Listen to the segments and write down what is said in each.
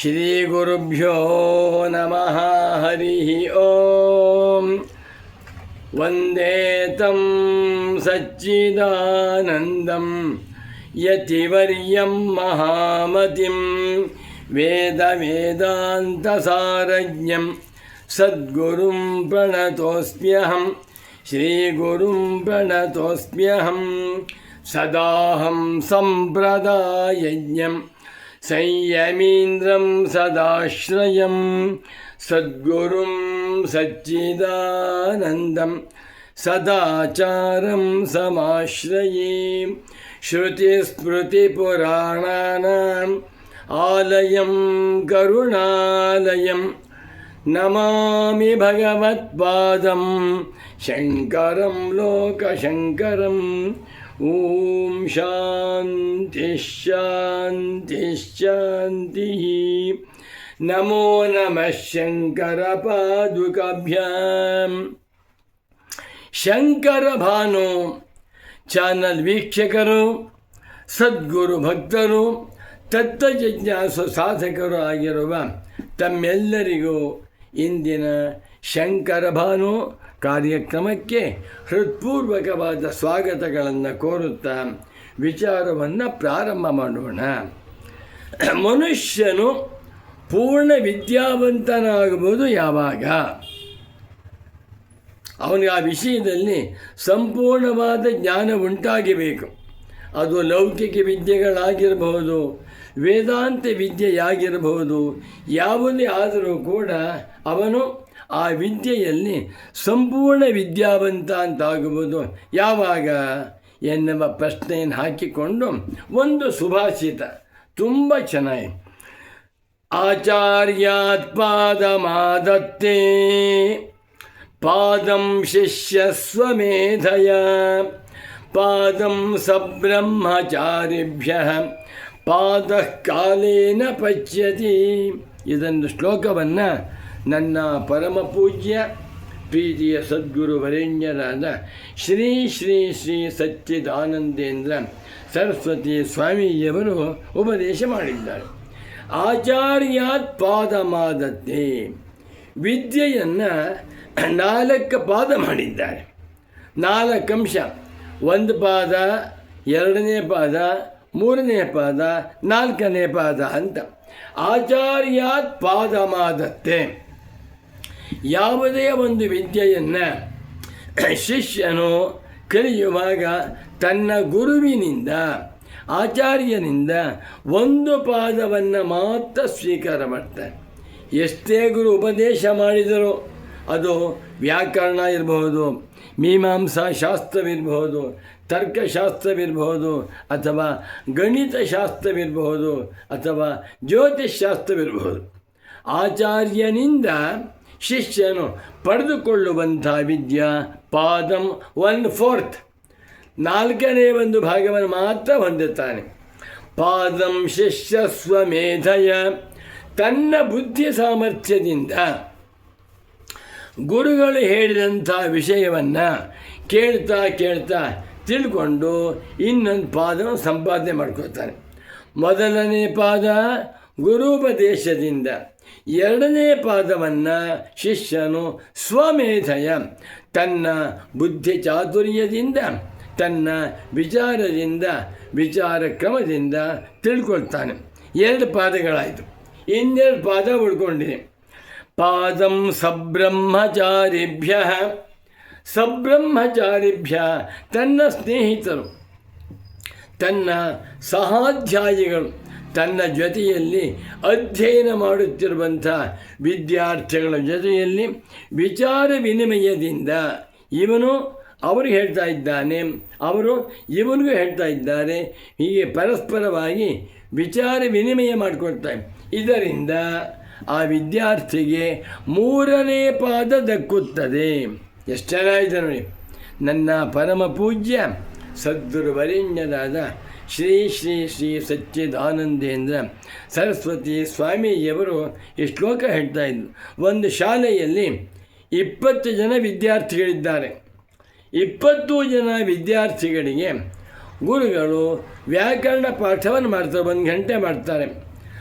श्रीगुरुभ्यो नमः हरिः ॐ वन्दे तं सच्चिदानन्दं यतिवर्यं महामतिं वेदवेदान्तसारज्ञं सद्गुरुं प्रणतोऽस्म्यहं श्रीगुरुं प्रणतोऽस्म्यहं सदाहं सम्प्रदायज्ञम् संयमीन्द्रं सदाश्रयं सद्गुरुं सच्चिदानन्दं सदाचारं समाश्रये श्रुतिस्मृतिपुराणानाम् आलयं करुणालयं नमामि भगवत्पादं शङ्करं लोकशङ्करम् ಓಂ ಶಾಂತಿ ಶಾಂತಿ ಶಾಂತಿ ನಮೋ ನಮಃ ಶಂಕರ ಶಂಕರ ಚಾನಲ್ ವೀಕ್ಷಕರು, ಸದ್ಗುರು ಭಕ್ತರು, ತತ್ವಜಿಜ್ಞಾಸು ಸಾಧಕರು ಆಗಿರುವ ತಮ್ಮೆಲ್ಲರಿಗೂ ಇಂದಿನ ಶಂಕರಭಾನು ಕಾರ್ಯಕ್ರಮಕ್ಕೆ ಹೃತ್ಪೂರ್ವಕವಾದ ಸ್ವಾಗತಗಳನ್ನು ಕೋರುತ್ತಾ ವಿಚಾರವನ್ನು ಪ್ರಾರಂಭ ಮಾಡೋಣ. ಮನುಷ್ಯನು ಪೂರ್ಣ ವಿದ್ಯಾವಂತನಾಗುವುದು ಯಾವಾಗ? ಅವನಿಗೆ ಆ ವಿಷಯದಲ್ಲಿ ಸಂಪೂರ್ಣವಾದ ಜ್ಞಾನ ಉಂಟಾಗಬೇಕು. ಅದು ಲೌಕಿಕ ವಿದ್ಯೆಗಳಾಗಿರಬಹುದು ವೇದಾಂತ ವಿದ್ಯೆಯಾಗಿರಬಹುದು. ಯಾವುದೇ ಆದರೂ ಕೂಡ ಅವನು ಆ ವಿದ್ಯೆಯಲ್ಲಿ ಸಂಪೂರ್ಣ ವಿದ್ಯಾವಂತ ಅಂತಾಗುವುದು ಯಾವಾಗ? ಎನ್ನುವ ಪ್ರಶ್ನೆಯನ್ನು ಹಾಕಿಕೊಂಡು ಒಂದು ಸುಭಾಷಿತ ತುಂಬ ಚೆನ್ನಾಗಿ. ಆಚಾರ್ಯಾತ್ ಪಾದಮಾದತ್ತೇ, ಪಾದಂ ಶಿಷ್ಯ ಸ್ವಮೇಧಯ ಪಾದಂ ಸಬ್ರಹ್ಮಚಾರಿಭ್ಯ ಪಾದ ಕಾಲೇನ ಪಚ್ಯತಿ ಇದನ್ನು ಶ್ಲೋಕವನ್ನು ನನ್ನ ಪರಮ ಪೂಜ್ಯ ಪ್ರೀತಿಯ ಸದ್ಗುರು ವರೇಣ್ಯರಾದ ಶ್ರೀ ಶ್ರೀ ಶ್ರೀ ಸಚ್ಚಿದಾನಂದೇಂದ್ರ ಸರಸ್ವತಿ ಸ್ವಾಮೀಜಿಯವರು ಉಪದೇಶ ಮಾಡಿದ್ದಾರೆ. ಆಚಾರ್ಯಾತ್ ಪಾದ ಮಾದತ್ತೆ ವಿದ್ಯೆಯನ್ನು ನಾಲ್ಕು ಪಾದ ಮಾಡಿದ್ದಾರೆ. ನಾಲ್ಕು ಅಂಶ. ಒಂದು ಪಾದ, ಎರಡನೇ ಪಾದ ಮೂರನೇ ಪಾದ, ನಾಲ್ಕನೇ ಪಾದ ಅಂತ. ಆಚಾರ್ಯಾತ್ ಪಾದಮಾದತ್ತೆ. ಯಾವುದೇ ಒಂದು ವಿದ್ಯೆಯನ್ನು ಶಿಷ್ಯನು ಕಲಿಯುವಾಗ ತನ್ನ ಗುರುವಿನಿಂದ, ಆಚಾರ್ಯನಿಂದ ಒಂದು ಪಾದವನ್ನು ಮಾತ್ರ ಸ್ವೀಕಾರ ಮಾಡ್ತಾನೆ ಎಷ್ಟೇ ಗುರು ಉಪದೇಶ ಮಾಡಿದರೂ ಅದು ವ್ಯಾಕರಣ ಇರಬಹುದು, ಮೀಮಾಂಸಾ ಶಾಸ್ತ್ರವಿರಬಹುದು ತರ್ಕಶಾಸ್ತ್ರವಿರಬಹುದು ಅಥವಾ ಗಣಿತಶಾಸ್ತ್ರವಿರಬಹುದು ಅಥವಾ ಜ್ಯೋತಿಷಾಸ್ತ್ರವಿರಬಹುದು ಆಚಾರ್ಯನಿಂದ ಶಿಷ್ಯನು ಪಡೆದುಕೊಳ್ಳುವಂಥ ವಿದ್ಯಾ ಪಾದಂ ಒನ್ ಫೋರ್ತ್. ನಾಲ್ಕನೇ ಒಂದು ಭಾಗವನ್ನು ಮಾತ್ರ ಹೊಂದುತ್ತಾನೆ. ಪಾದಂ ಶಿಷ್ಯ ಸ್ವಮೇಧಯ ತನ್ನ ಬುದ್ಧಿ ಸಾಮರ್ಥ್ಯದಿಂದ ಗುರುಗಳು ಹೇಳಿದಂಥ ವಿಷಯವನ್ನು ಕೇಳ್ತಾ ಕೇಳ್ತಾ ತಿಳ್ಕೊಂಡು ಇನ್ನೊಂದು ಪಾದವನ್ನು ಸಂಪಾದನೆ ಮಾಡ್ಕೋತಾನೆ ಮೊದಲನೇ ಪಾದ ಗುರುಪದೇಶದಿಂದ. ಎರಡನೇ ಪಾದವನ್ನು ಶಿಷ್ಯನು ಸ್ವಮೇಧಯ. ತನ್ನ ಬುದ್ಧಿ ಚಾತುರ್ಯದಿಂದ, ತನ್ನ ವಿಚಾರದಿಂದ, ವಿಚಾರ ಕ್ರಮದಿಂದ ತಿಳ್ಕೊಳ್ತಾನೆ. ಎರಡು ಪಾದಗಳಾಯಿತು. ಇನ್ನೆರಡು ಪಾದ ಉಳ್ಕೊಂಡಿದೆ. ಪಾದಂ ಸಬ್ರಹ್ಮಚಾರಿಭ್ಯ. ಸಬ್ರಹ್ಮಚಾರಿಭ್ಯ, ತನ್ನ ಸ್ನೇಹಿತರು, ತನ್ನ ಸಹಾಧ್ಯಾಯಿಗಳು, ತನ್ನ ಜೊತೆಯಲ್ಲಿ ಅಧ್ಯಯನ ಮಾಡುತ್ತಿರುವಂಥ ವಿದ್ಯಾರ್ಥಿಗಳ ಜೊತೆಯಲ್ಲಿ ವಿಚಾರ ವಿನಿಮಯದಿಂದ ಇವನು ಅವರು ಹೇಳ್ತಾ ಇದ್ದಾನೆ, ಅವರು ಇವನಿಗೂ ಹೇಳ್ತಾ ಇದ್ದಾರೆ, ಹೀಗೆ ಪರಸ್ಪರವಾಗಿ ವಿಚಾರ ವಿನಿಮಯ ಮಾಡಿಕೊಡ್ತಾರೆ ಇದರಿಂದ ಆ ವಿದ್ಯಾರ್ಥಿಗೆ ಮೂರನೇ ಪಾದ ದಕ್ಕುತ್ತದೆ. ಎಷ್ಟು ಚೆನ್ನಾಗಿದೆ ನೋಡಿ. ನನ್ನ ಪರಮ ಪೂಜ್ಯ ಸದ್ಗುರು ವರೇಣ್ಯರಾದ ಶ್ರೀ ಶ್ರೀ ಶ್ರೀ ಸಚ್ಚಿದಾನಂದೇಂದ್ರ ಸರಸ್ವತಿ ಸ್ವಾಮೀಜಿಯವರು ಈ ಶ್ಲೋಕ ಹೇಳ್ತಾ ಇದ್ರು. ಒಂದು ಶಾಲೆಯಲ್ಲಿ ಇಪ್ಪತ್ತು ಜನ ವಿದ್ಯಾರ್ಥಿಗಳಿದ್ದಾರೆ. ಇಪ್ಪತ್ತು ಜನ ವಿದ್ಯಾರ್ಥಿಗಳಿಗೆ ಗುರುಗಳು ವ್ಯಾಕರಣ ಪಾಠವನ್ನು ಮಾಡ್ತಾರೆ, ಒಂದು ಗಂಟೆ ಮಾಡ್ತಾರೆ.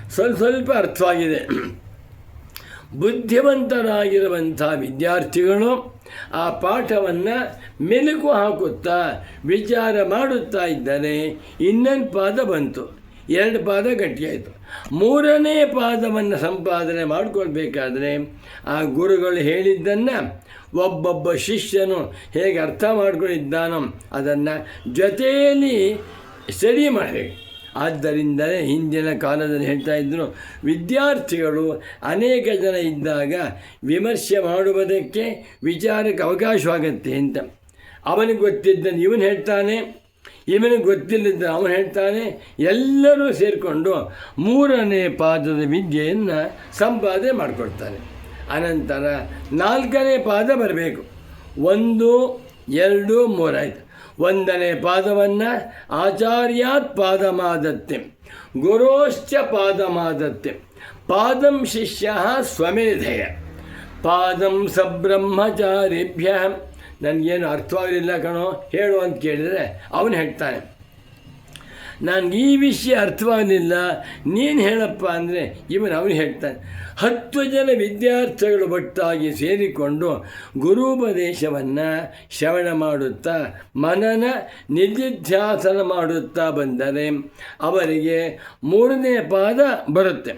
ಸ್ವಲ್ಪ ಸ್ವಲ್ಪ ಅರ್ಥವಾಗಿದೆ. ಬುದ್ಧಿವಂತರಾಗಿರುವಂಥ ವಿದ್ಯಾರ್ಥಿಗಳು ಆ ಪಾಠವನ್ನು ಮೆಲುಕು ಹಾಕುತ್ತಾ ವಿಚಾರ ಮಾಡುತ್ತಾ ಇದ್ದರೆ ಇನ್ನೊಂದು ಪಾದ ಬಂತು. ಎರಡು ಪಾದ ಗಟ್ಟಿಯಾಯಿತು. ಮೂರನೇ ಪಾದವನ್ನು ಸಂಪಾದನೆ ಮಾಡಿಕೊಳ್ಬೇಕಾದ್ರೆ ಆ ಗುರುಗಳು ಹೇಳಿದ್ದನ್ನು ಒಬ್ಬೊಬ್ಬ ಶಿಷ್ಯನು ಹೇಗೆ ಅರ್ಥ ಮಾಡ್ಕೊಂಡಿದ್ದಾನೋ ಅದನ್ನು ಜೊತೆಯಲ್ಲಿ ಸ್ಟಡಿ ಮಾಡಬೇಕು ಆದ್ದರಿಂದಲೇ ಹಿಂದಿನ ಕಾಲದಲ್ಲಿ ಹೇಳ್ತಾ ಇದ್ದರು ವಿದ್ಯಾರ್ಥಿಗಳು ಅನೇಕ ಜನ ಇದ್ದಾಗ ವಿಮರ್ಶೆ ಮಾಡುವುದಕ್ಕೆ ವಿಚಾರಕ್ಕೆ ಅವಕಾಶವಾಗತ್ತೆ ಅಂತ. ಅವನಿಗೆ ಗೊತ್ತಿದ್ದನ್ನು ಇವನು ಹೇಳ್ತಾನೆ, ಇವನಿಗೆ ಗೊತ್ತಿಲ್ಲದ ಅವನು ಹೇಳ್ತಾನೆ, ಎಲ್ಲರೂ ಸೇರಿಕೊಂಡು ಮೂರನೇ ಪಾದದ ವಿದ್ಯೆಯನ್ನು ಸಂಪಾದನೆ ಮಾಡಿಕೊಡ್ತಾನೆ ಅನಂತರ ನಾಲ್ಕನೇ ಪಾದ ಬರಬೇಕು. ಒಂದು, ಎರಡು ಮೂರಾಯ್ತು ಒಂದನೇ ಪಾದವನ್ನು ಆಚಾರ್ಯಾತ್ ಪಾದಮಾದತ್ತೆ, ಗುರೋಶ್ಚ ಪಾದಮಾದತ್ತೆ, ಪಾದಂ ಶಿಷ್ಯ ಸ್ವಮೇಧಯ. ಪಾದಂ ಸಬ್ರಹ್ಮಚಾರಿಭ್ಯ. ನನಗೇನು ಅರ್ಥವಾಗಲಿಲ್ಲ ಕಣೋ, ಹೇಳು ಅಂತ ಕೇಳಿದರೆ ಅವನು ಹೇಳ್ತಾನೆ. ನನಗೆ ಈ ವಿಷಯ ಅರ್ಥವಾಗಲಿಲ್ಲ. ನೀನು ಹೇಳಪ್ಪ ಅಂದರೆ ಇವನು ಅವನು ಹೇಳ್ತಾನೆ. ಹತ್ತು ಜನ ವಿದ್ಯಾರ್ಥಿಗಳು ಒಟ್ಟಾಗಿ ಸೇರಿಕೊಂಡು ಗುರುಪದೇಶವನ್ನು ಶ್ರವಣ ಮಾಡುತ್ತಾ, ಮನನ ನಿಧಿಧ್ಯಾಸನ ಮಾಡುತ್ತಾ ಬಂದರೆ ಅವರಿಗೆ ಮೂರನೇ ಪಾದ ಬರುತ್ತೆ.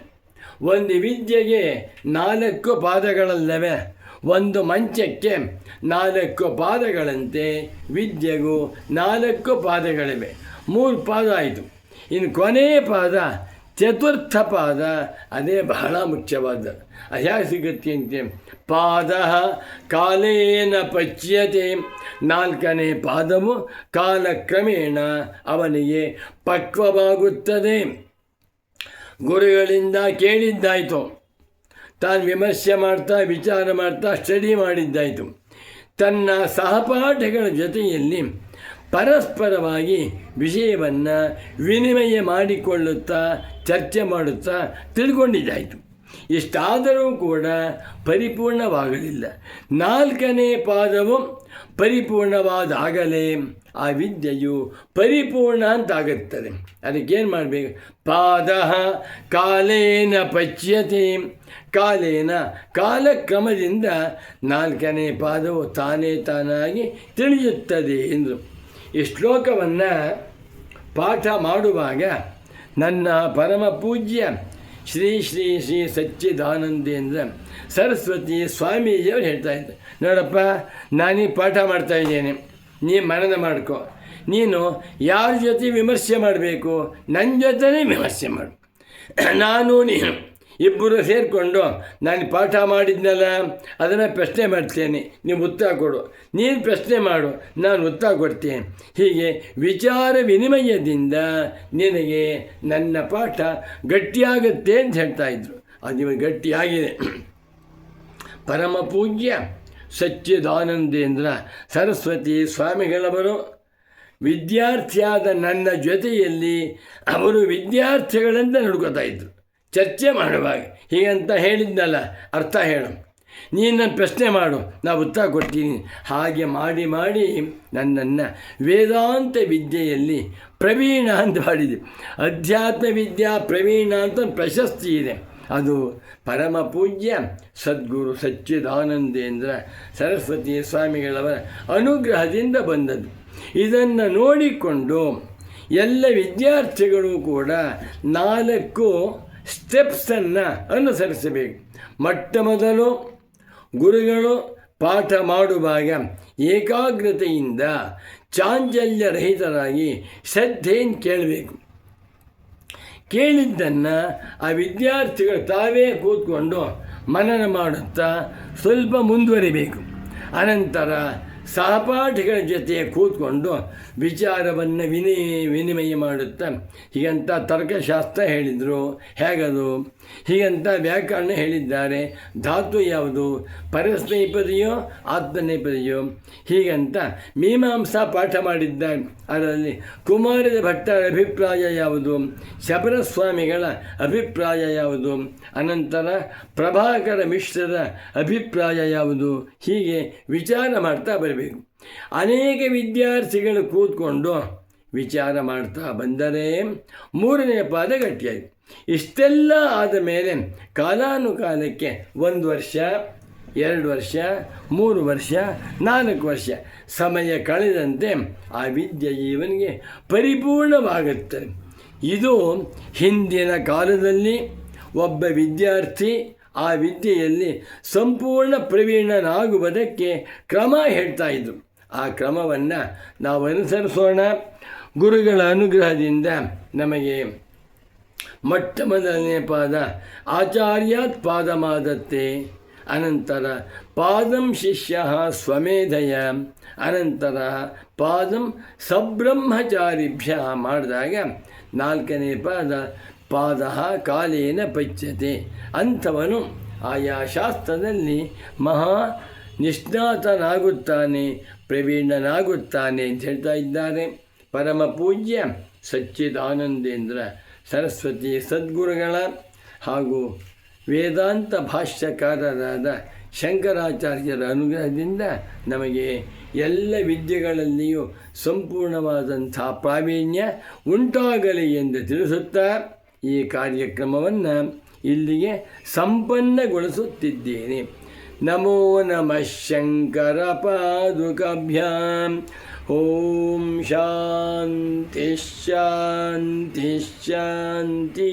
ಒಂದು ವಿದ್ಯೆಗೆ ನಾಲ್ಕು ಪಾದಗಳಲ್ಲವೇ? ಒಂದು ಮಂಚಕ್ಕೆ ನಾಲ್ಕು ಪಾದಗಳಂತೆ ವಿದ್ಯೆಗೂ ನಾಲ್ಕು ಪಾದಗಳಿವೆ. ಮೂರು ಪಾದ ಆಯಿತು. ಇನ್ನು ಕೊನೆಯ ಪಾದ, ಚತುರ್ಥ ಪಾದ, ಅದೇ ಬಹಳ ಮುಖ್ಯವಾದ ಅದು ಹೇಗೆ ಸಿಗುತ್ತೆ ಅಂತೆ. ಪಾದ ಕಾಲೇನ ಪಚ್ಯತೆ. ನಾಲ್ಕನೇ ಪಾದವು ಕಾಲಕ್ರಮೇಣ ಅವನಿಗೆ ಪಕ್ವವಾಗುತ್ತದೆ. ಗುರುಗಳಿಂದ ಕೇಳಿದ್ದಾಯಿತು. ತಾನು ವಿಮರ್ಶೆ ಮಾಡ್ತಾ, ವಿಚಾರ ಮಾಡ್ತಾ, ಸ್ಟಡಿ ಮಾಡಿದ್ದಾಯಿತು. ತನ್ನ ಸಹಪಾಠಿಗಳ ಜೊತೆಯಲ್ಲಿ ಪರಸ್ಪರವಾಗಿ ವಿಷಯವನ್ನು ವಿನಿಮಯ ಮಾಡಿಕೊಳ್ಳುತ್ತಾ, ಚರ್ಚೆ ಮಾಡುತ್ತಾ ತಿಳ್ಕೊಂಡಿದ್ದಾಯಿತು. ಇಷ್ಟಾದರೂ ಕೂಡ ಪರಿಪೂರ್ಣವಾಗಲಿಲ್ಲ. ನಾಲ್ಕನೇ ಪಾದವು ಪರಿಪೂರ್ಣವಾದಾಗಲೇ ಆ ವಿದ್ಯೆಯು ಪರಿಪೂರ್ಣ ಅಂತಾಗುತ್ತದೆ. ಅದಕ್ಕೇನು ಮಾಡಬೇಕು? ಪಾದ ಕಾಲೇನ ಪಚ್ಯತೆ. ಕಾಲೇನ ಕಾಲಕ್ರಮದಿಂದ ನಾಲ್ಕನೇ ಪಾದವು ತಾನೇ ತಾನಾಗಿ ತಿಳಿಯುತ್ತದೆ ಎಂದರು ಈ ಶ್ಲೋಕವನ್ನು ಪಾಠ ಮಾಡುವಾಗ ನನ್ನ ಪರಮ ಪೂಜ್ಯ ಶ್ರೀ ಶ್ರೀ ಶ್ರೀ ಸಚ್ಚಿದಾನಂದೇಂದ್ರ ಸರಸ್ವತಿ ಸ್ವಾಮೀಜಿಯವರು ಹೇಳ್ತಾ ಇದ್ದರು. ನೋಡಪ್ಪ, ನಾನೀ ಪಾಠ ಮಾಡ್ತಾ ಇದ್ದೇನೆ. ನೀ ಮನನ ಮಾಡ್ಕೊ. ನೀನು ಯಾರ ಜೊತೆ ವಿಮರ್ಶೆ ಮಾಡಬೇಕು ನನ್ನ ಜೊತೆನೇ ವಿಮರ್ಶೆ ಮಾಡು. ನಾನು ನೀನು. ಇಬ್ಬರು ಸೇರಿಕೊಂಡು ನಾನು ಪಾಠ ಮಾಡಿದ್ನಲ್ಲ, ಅದನ್ನು ಪ್ರಶ್ನೆ ಮಾಡ್ತೇನೆ. ನೀವು ಉತ್ತರ ಕೊಡು. ನೀನು ಪ್ರಶ್ನೆ ಮಾಡು, ನಾನು ಉತ್ತರ ಕೊಡ್ತೇನೆ. ಹೀಗೆ ವಿಚಾರ ವಿನಿಮಯದಿಂದ ನಿನಗೆ ನನ್ನ ಪಾಠ ಗಟ್ಟಿಯಾಗುತ್ತೆ ಅಂತ ಹೇಳ್ತಾ ಇದ್ರು. ಅದು ನಿಮಗೆ ಗಟ್ಟಿಯಾಗಿದೆ ಪರಮ ಪೂಜ್ಯ ಸಚ್ಚಿದಾನಂದೇಂದ್ರ ಸರಸ್ವತಿ ಸ್ವಾಮಿಗಳವರು ವಿದ್ಯಾರ್ಥಿಯಾದ ನನ್ನ ಜೊತೆಯಲ್ಲಿ ಅವರು ವಿದ್ಯಾರ್ಥಿಗಳಿಂದ ನಡ್ಕೋತಾ ಇದ್ದರು ಚರ್ಚೆ ಮಾಡುವಾಗ ಹೀಗಂತ ಹೇಳಿದ್ನಲ್ಲ, ಅರ್ಥ ಹೇಳು. ನೀನು ನನ್ನ ಪ್ರಶ್ನೆ ಮಾಡು ನಾವು ಉತ್ತರ ಕೊಡ್ತೀನಿ. ಹಾಗೆ ಮಾಡಿ ಮಾಡಿ ನನ್ನನ್ನು ವೇದಾಂತ ವಿದ್ಯೆಯಲ್ಲಿ ಪ್ರವೀಣ ಅಂತ ಮಾಡಿದೆ. ಅಧ್ಯಾತ್ಮ ವಿದ್ಯಾ ಪ್ರವೀಣ ಅಂತ ಪ್ರಶಸ್ತಿ ಇದೆ. ಅದು ಪರಮ ಪೂಜ್ಯ ಸದ್ಗುರು ಸಚ್ಚಿದಾನಂದೇಂದ್ರ ಸರಸ್ವತಿ ಸ್ವಾಮಿಗಳವರ ಅನುಗ್ರಹದಿಂದ ಬಂದದ್ದು. ಇದನ್ನು ನೋಡಿಕೊಂಡು ಎಲ್ಲ ವಿದ್ಯಾರ್ಥಿಗಳು ಕೂಡ ನಾಲ್ಕು ಸ್ಟೆಪ್ಸನ್ನು ಅನುಸರಿಸಬೇಕು. ಮೊಟ್ಟ ಮೊದಲು ಗುರುಗಳು ಪಾಠ ಮಾಡುವಾಗ ಏಕಾಗ್ರತೆಯಿಂದ ಚಾಂಚಲ್ಯರಹಿತರಾಗಿ ಶ್ರದ್ಧೆಯನ್ನು ಕೇಳಬೇಕು. ಕೇಳಿದ್ದನ್ನು ಆ ವಿದ್ಯಾರ್ಥಿಗಳು ತಾವೇ ಕೂತ್ಕೊಂಡು ಮನನ ಮಾಡುತ್ತಾ ಸ್ವಲ್ಪ ಮುಂದುವರಿಬೇಕು. ಅನಂತರ ಸಹಪಾಠಿಗಳ ಜೊತೆ ಕೂತ್ಕೊಂಡು ವಿಚಾರವನ್ನು ವಿನಿ, ವಿನಿಮಯ ಮಾಡುತ್ತಾ ಹೀಗಂತ ತರ್ಕಶಾಸ್ತ್ರ ಹೇಳಿದರು. ಹೇಗದು? ಹೀಗಂತ ವ್ಯಾಕರಣ ಹೇಳಿದ್ದಾರೆ. ಧಾತು ಯಾವುದು? ಪರಸ್ನೈಪದಿಯೋ ಆತ್ಮನೇಪದಿಯೋ ಹೀಗಂತ ಮೀಮಾಂಸಾ ಪಾಠ ಮಾಡಿದ್ದ ಅದರಲ್ಲಿ ಕುಮಾರದ ಭಟ್ಟರ ಅಭಿಪ್ರಾಯ ಯಾವುದು? ಶಬರಸ್ವಾಮಿಗಳ ಅಭಿಪ್ರಾಯ ಯಾವುದು? ಅನಂತರ ಪ್ರಭಾಕರ ಮಿಶ್ರರ ಅಭಿಪ್ರಾಯ ಯಾವುದು? ಹೀಗೆ ವಿಚಾರ ಮಾಡ್ತಾ ಬರಬೇಕು. ಅನೇಕ ವಿದ್ಯಾರ್ಥಿಗಳು ಕೂತ್ಕೊಂಡು ವಿಚಾರ ಮಾಡ್ತಾ ಬಂದರೆ ಮೂರನೇ ಪಾದ ಗಟ್ಟಿಯಾಯಿತು. ಇಷ್ಟೆಲ್ಲ ಆದ ಮೇಲೆ ಕಾಲಾನುಕಾಲಕ್ಕೆ ಒಂದು ವರ್ಷ, ಎರಡು ವರ್ಷ, ಮೂರು ವರ್ಷ, ನಾಲ್ಕು ವರ್ಷ ಸಮಯ ಕಳೆದಂತೆ ಆ ವಿದ್ಯೆ ಇವನಿಗೆ ಪರಿಪೂರ್ಣವಾಗುತ್ತದೆ. ಇದು ಹಿಂದಿನ ಕಾಲದಲ್ಲಿ ಒಬ್ಬ ವಿದ್ಯಾರ್ಥಿ ಆ ವಿದ್ಯೆಯಲ್ಲಿ ಸಂಪೂರ್ಣ ಪ್ರವೀಣನಾಗುವುದಕ್ಕೆ ಕ್ರಮ ಹೇಳ್ತಾ ಇದ್ರು. ಆ ಕ್ರಮವನ್ನು ನಾವು ಅನುಸರಿಸೋಣ. ಗುರುಗಳ ಅನುಗ್ರಹದಿಂದ ನಮಗೆ ಮೊಟ್ಟ ಮೊದಲನೇ ಪಾದ ಆಚಾರ್ಯಾತ್ ಪಾದಮಾದತ್ತೆ. ಅನಂತರ ಪಾದಂ ಶಿಷ್ಯ ಸ್ವಮೇಧಯ. ಅನಂತರ ಪಾದಂ ಸಬ್ರಹ್ಮಚಾರಿಭ್ಯ ಮಾಡಿದಾಗ ನಾಲ್ಕನೇ ಪಾದ ಪಾದ ಕಾಲೇನ ಪಚ್ಯತೆ. ಅಂಥವನು ಆಯಾ ಶಾಸ್ತ್ರದಲ್ಲಿ ಮಹಾ ನಿಷ್ಣಾತನಾಗುತ್ತಾನೆ, ಪ್ರವೀಣನಾಗುತ್ತಾನೆ ಅಂತ ಹೇಳ್ತಾ ಇದ್ದಾರೆ. ಪರಮ ಪೂಜ್ಯ ಸಚ್ಚಿದಾನಂದೇಂದ್ರ ಸರಸ್ವತಿ ಸದ್ಗುರುಗಳ ಹಾಗೂ ವೇದಾಂತ ಭಾಷ್ಯಕಾರರಾದ ಶಂಕರಾಚಾರ್ಯರ ಅನುಗ್ರಹದಿಂದ ನಮಗೆ ಎಲ್ಲ ವಿದ್ಯೆಗಳಲ್ಲಿಯೂ ಸಂಪೂರ್ಣವಾದಂಥ ಪ್ರಾವೀಣ್ಯ ಉಂಟಾಗಲಿ ಎಂದು ತಿಳಿಸುತ್ತಾ ಈ ಕಾರ್ಯಕ್ರಮವನ್ನು ಇಲ್ಲಿಗೆ ಸಂಪನ್ನಗೊಳಿಸುತ್ತಿದ್ದೇನೆ. ನಮೋ ನಮಃ ಶಂಕರ ಪಾದುಕಭ್ಯಾಂ. ಓಂ ಶಾಂತಿ ಶಾಂತಿ ಶಾಂತಿ.